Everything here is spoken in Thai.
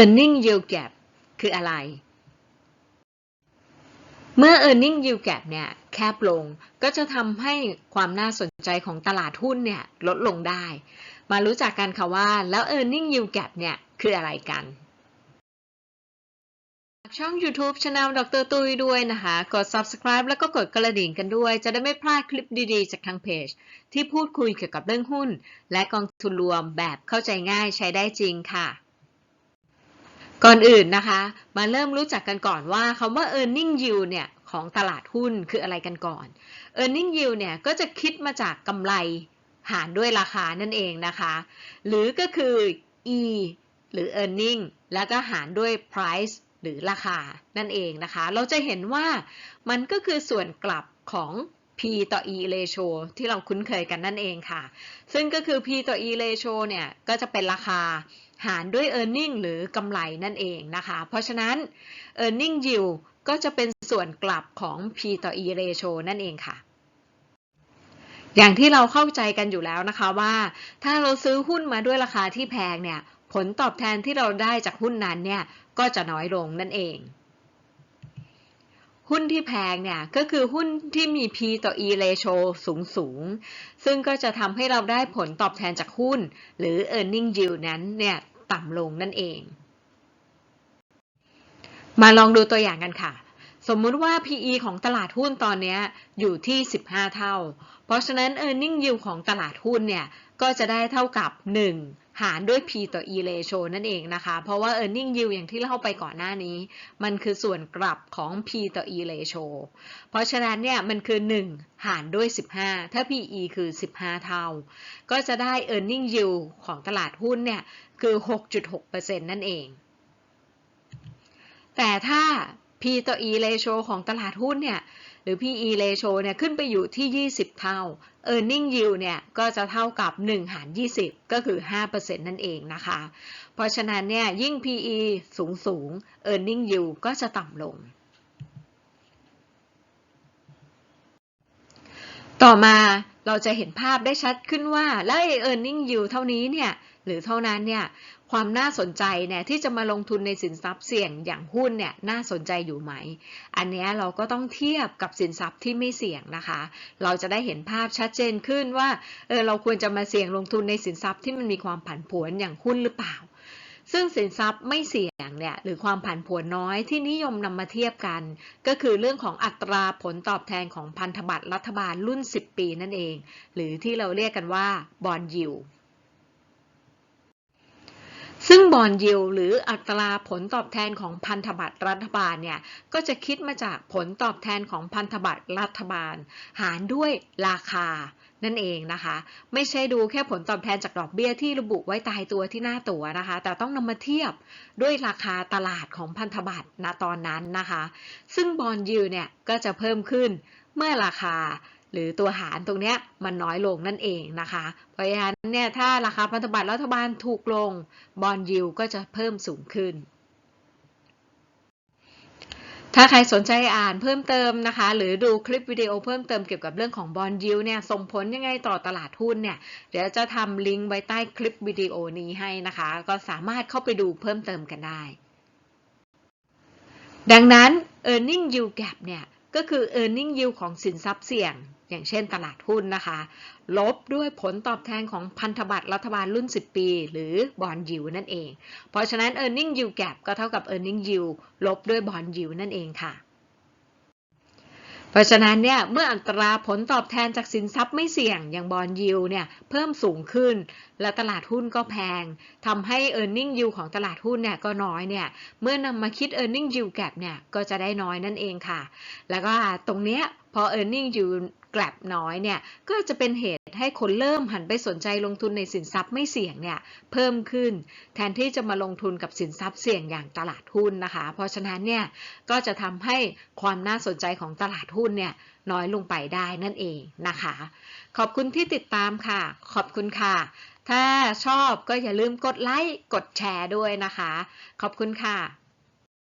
earning yield gap คืออะไร เมื่อ earning yield gap เนี่ยแคบลงก็จะทำให้ความน่าสนใจของตลาดหุ้นเนี่ยลดลงได้ มารู้จักกันค่ะว่าแล้ว earning yield gap เนี่ยคืออะไรกันช่อง YouTube Channel ดรตุยด้วยนะคะ กด subscribe แล้วก็กดกระดิ่งกันด้วย จะได้ไม่พลาดคลิปดีๆ จากทางเพจ ที่พูดคุยเกี่ยวกับเรื่องหุ้น และกองทุนรวมแบบเข้าใจง่ายใช้ได้จริงค่ะ ก่อนอื่นนะคะ มาเริ่มรู้จักกันก่อนว่าคำว่า earning yield เนี่ยของตลาดหุ้นคืออะไรกันก่อน earning yield เนี่ยก็จะคิดมาจากกำไรหารด้วยราคานั่นเองนะคะ หรือก็คือ e หรือ earning แล้วก็หารด้วย price หรือราคานั่นเองนะคะ เราจะเห็นว่ามันก็คือส่วนกลับของ P ต่อ E ratio ที่เราคุ้นเคยกันนั่นเองค่ะ ซึ่งก็คือ P ต่อ E ratio เนี่ยก็จะเป็นราคา หารด้วย earning หรือกำไรนั่นเองนะคะ เพราะฉะนั้น earning yield ก็จะเป็นส่วนกลับของ P ต่อ E ratio นั่นเองค่ะ อย่างที่เราเข้าใจกันอยู่แล้วนะคะว่า ถ้าเราซื้อหุ้นมาด้วยราคาที่แพงเนี่ย ผลตอบแทนที่เราได้จากหุ้นนั้นเนี่ย ก็จะน้อยลงนั่นเอง หุ้นที่แพงเนี่ยก็คือหุ้นที่มี P ต่อ E ratio สูงสูง ซึ่งก็จะทำให้เราได้ผลตอบแทนจากหุ้น หรือ earning yield นั้นเนี่ยต่ำลงนั่นเอง มาลองดูตัวอย่างกันค่ะ สมมุติว่า PE ของตลาดหุ้นตอนนี้อยู่ที่ 15 เท่า เพราะฉะนั้น earning yield ของตลาดหุ้นเนี่ยก็จะได้เท่ากับ 1 หารด้วย P ต่อ E ratio นั่นเองนะคะ เพราะว่า earning yield อย่างที่เล่าไปก่อนหน้านี้ มันคือส่วนกลับของ P ต่อ E ratio เพราะฉะนั้นเนี่ยมันคือ 1 หารด้วย 15 ถ้า PE คือ 15 เท่า ก็จะได้ earning yield ของตลาดหุ้นเนี่ยคือ 6.6%นั่นเอง แต่ถ้า P ต่อ E ratio ของตลาดหุ้นเนี่ยหรือ PE ratio เนี่ยขึ้นไปอยู่ที่ 20 เท่า earning yield เนี่ยก็จะเท่ากับ 1 หาร 20 ก็คือ 5%นั่นเองนะคะ เพราะฉะนั้นเนี่ยยิ่ง PE สูงสูง earning yield ก็จะต่ำลง ต่อมา เราจะเห็นภาพได้ชัดขึ้นว่า แล้วไอ้ earning yield เท่านี้เนี่ย หรือเท่านั้นเนี่ย ความน่าสนใจเนี่ยที่จะมาลงทุนในสินทรัพย์เสี่ยงอย่างหุ้นเนี่ยน่าสนใจอยู่ไหม อันนี้เราก็ต้องเทียบกับสินทรัพย์ที่ไม่เสี่ยงนะคะ เราจะได้เห็นภาพชัดเจนขึ้นว่า เออเราควรจะมาเสี่ยงลงทุนในสินทรัพย์ที่มันมีความผันผวนอย่างหุ้นหรือเปล่า ซึ่งสินทรัพย์ไม่เสี่ยงเนี่ยหรือความผันผวนน้อยที่นิยมนำมาเทียบกัน ก็คือเรื่องของอัตราผลตอบแทนของพันธบัตรรัฐบาลรุ่น 10 ปีนั่นเอง หรือที่เราเรียกกันว่าบอนยิวซึ่งบอนยิวหรืออัตราผลตอบแทนของพันธบัตรรัฐบาลเนี่ยก็จะคิดมาจากผลตอบแทนของพันธบัตรรัฐบาล หารด้วยราคา นั่นเองนะคะ ไม่ใช่ดูแค่ผลตอบแทนจากดอกเบี้ยที่ระบุไว้ตายตัวที่หน้าตัวนะคะ แต่ต้องนำมาเทียบด้วยราคาตลาดของพันธบัตรณตอนนั้นนะคะ ซึ่งบอนยิวเนี่ยก็จะเพิ่มขึ้นเมื่อราคาหรือตัวหารตรงนี้มันน้อยลงนั่นเองนะคะ เพราะฉะนั้นเนี่ยถ้าราคาพันธบัตรรัฐบาลถูกลงบอลยิวก็จะเพิ่มสูงขึ้น ถ้าใครสนใจอ่านเพิ่มเติมนะคะ หรือดูคลิปวิดีโอเพิ่มเติมเกี่ยวกับเรื่องของบอลยิวเนี่ยส่งผลยังไงต่อตลาดหุ้นเนี่ยเดี๋ยวจะทำลิงก์ไว้ใต้คลิปวิดีโอนี้ให้นะคะ ก็สามารถเข้าไปดูเพิ่มเติมกันได้ ดังนั้น earning yield gap เนี่ยก็คือ earning yield ของสินทรัพย์เสี่ยง อย่างเช่นตลาดหุ้นนะคะ ลบด้วยผลตอบแทนของพันธบัตรรัฐบาลรุ่น 10 ปี หรือบอนยิวนั่นเอง เพราะฉะนั้น earning yield gap ก็เท่ากับ earning yield ลบด้วยบอนยิวนั่นเองค่ะ เพราะฉะนั้นเนี่ยเมื่ออัตราผลตอบแทนจากสินทรัพย์ไม่เสี่ยงอย่างบอลยิวเนี่ยเพิ่มสูงขึ้น และตลาดหุ้นก็แพงทำให้ e a r n i n g yield ของตลาดหุ้นเนี่ยก็น้อยเนี่ยเมื่อนำมาคิด e a r n i n g yield gap เนี่ยก็จะได้น้อยนั่นเองค่ะ แล้วก็ตรงเนี้ย พอ e a r n i n g yield กลับน้อยเนี่ย ก็จะเป็นเหตุให้คนเริ่มหันไปสนใจลงทุนในสินทรัพย์ไม่เสี่ยงเนี่ยเพิ่มขึ้น แทนที่จะมาลงทุนกับสินทรัพย์เสี่ยงอย่างตลาดหุ้นนะคะ เพราะฉะนั้นเนี่ยก็จะทำให้ความน่าสนใจของตลาดหุ้นเนี่ยน้อยลงไปได้นั่นเองนะคะ ขอบคุณที่ติดตามค่ะ ขอบคุณค่ะ ถ้าชอบก็อย่าลืมกดไลค์กดแชร์ด้วยนะคะ ขอบคุณค่ะ